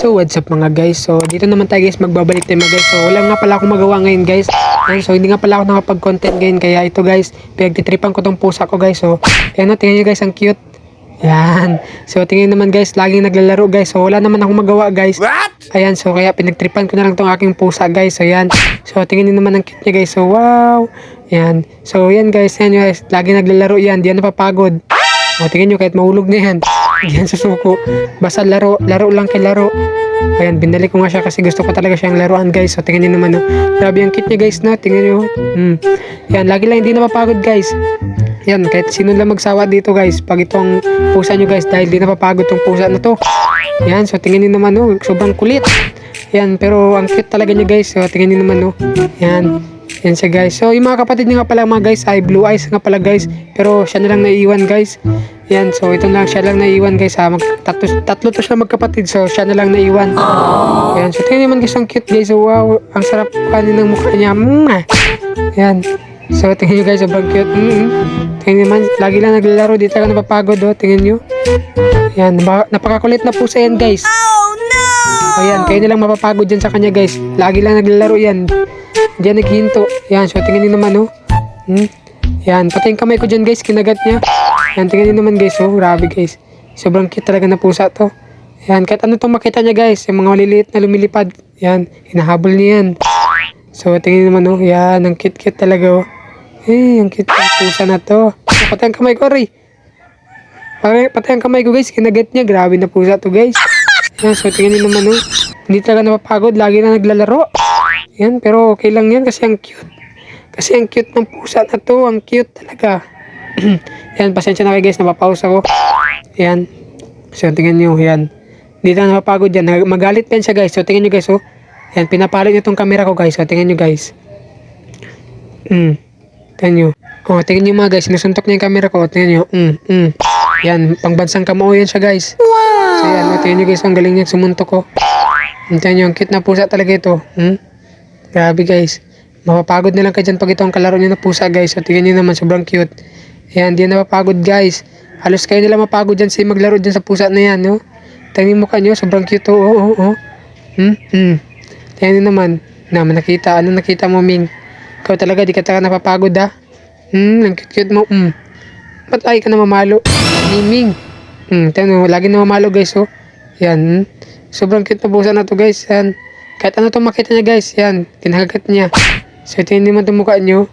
So what's up mga guys? So dito naman tayo guys magbabalik tayo mga guys. So wala nga pala akong magawa ngayon guys. So hindi nga pala ako nakapag-content ngayon kaya ito guys pinagtitripan ko tong pusa ko guys. So ayan o tingnan nyo guys ang cute. Yan. So tingnan naman guys laging naglalaro guys. So wala naman akong magawa guys. What? Ayan so kaya pinagtripan ko na lang tong aking pusa guys. So yan. So tingnan nyo naman ang cute niya guys. So wow. Yan. So yan guys. Yan guys. Lagi naglalaro yan. Di yan napapagod. O tingnan nyo kahit mahulog na yan. Yan susuko. Basta laro. Laro lang kay laro. Ayan, binalik ko nga siya kasi gusto ko talaga siyang laruan guys. So tingnan niyo naman no. Grabe ang cute niya guys no. Tingnan niyo. Hmm. Yan, lagi lang hindi napapagod guys. Yan, kahit sino lang magsawa dito guys. Pag itong pusa nyo guys dahil di napapagod tong pusa na to. Yan, so tingnan niyo naman no. Sobrang kulit. Yan, pero ang cute talaga niya guys. So tingnan niyo naman no. Yan. Yan siya guys. So yung mga kapatid niya nga pala mga guys ay blue eyes nga pala guys. Pero siya na lang naiiwan guys. Yan, so ito lang siya lang naiiwan guys ha. Mag, tatlo, tatlo to siya magkapatid. So siya na lang naiiwan. Yan, so tingnan naman guys ang cute guys. So, wow, ang sarap kanin ng mukha niya. Mwah! Yan. So tingnan nyo guys, sobrang cute. Mm-hmm. Tingnan naman, lagi lang naglalaro. Di talaga napapagod oh. Tingnan nyo. Yan, napaka- napakakulit na pusa yan guys. Oh no! Ayan, kayo na lang mapapagod dyan sa kanya guys. Lagi lang naglalaro yan. Diyan naghinto. Yan, so tingnan nyo naman oh. Hmm? Yan, pati yung kamay ko dyan guys, kinagat niya. Yan, tingnan nyo naman guys oh. Grabe guys. Sobrang cute talaga na pusa to. Yan, kahit ano itong makita niya guys, yung mga maliliit na lumilipad. Yan, hinahabol niya yan. So, tingnan naman oh. Yan, ang cute-cute talaga oh. Eh, ang cute ng pusa na to. So, pati ang kamay ko, Ray. Pati, pati ang kamay ko guys, kinagat niya. Grabe na pusa to guys. Yan, so tingnan nyo naman oh. Hindi talaga napapagod, lagi na naglalaro. Yan, pero okay lang yan kasi ang cute. Kasi ang cute ng pusa na to, ang cute talaga. yan, pasensya na kayo guys, napapause ako. Yan. So tingnan nyo, yan. Hindi na napapagod yan. Magalit pa siya guys. So tingnan nyo guys, oh. Yan, pinapalot nyo tong camera ko guys. So tingnan nyo guys. Mm. Tingnan nyo. Oh, tingnan nyo mga guys. Sinusuntok niya yung camera ko. Tingnan nyo. Mm, mm. Yan, pangbansang kamao yan siya guys. So yan, oh, tingnan nyo guys, ang galing niya sumuntok ko. Tingnan nyo, ang cute na pusa talaga ito. Hmm? Grabe guys. Mapapagod na lang kayo dyan pag ito ang kalaro nyo na pusa guys. So tingnan nyo naman, sobrang cute. Ayan, di na mapagod guys. Halos kayo nila mapagod dyan sa maglaro dyan sa pusa na yan, no? Tingnan mo kanyo, sobrang cute. Oo, oo, oo. Hmm? Hmm. Tingnan naman. Naman nakita. Ano nakita mo, Ming? Ikaw talaga, di ka talaga napapagod, ha? Hmm, ang cute-cute mo. Hmm. Ba't ay ka na mamalo? Miming. Hmm, tingnan mo, lagi na mamalo guys, oh. Yan. hmm. Sobrang cute na pusa na to guys. Yan. Kahit ano to makita niya guys. Yan. Kinagat niya. So, tingnan naman itong mukha niyo.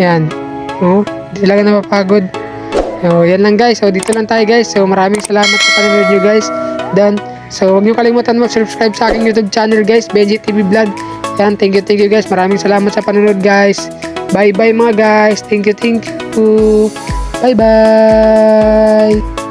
Yan. Oh, di talaga napapagod. So, yan lang guys. So, dito lang tayo guys. So, maraming salamat sa panonood nyo guys. Done. So, huwag niyo kalimutan mag-subscribe sa aking YouTube channel guys. Benji TV Vlog. Yan. Thank you, thank you guys. Maraming salamat sa panonood guys. Bye-bye mga guys. Thank you, thank you. Bye-bye.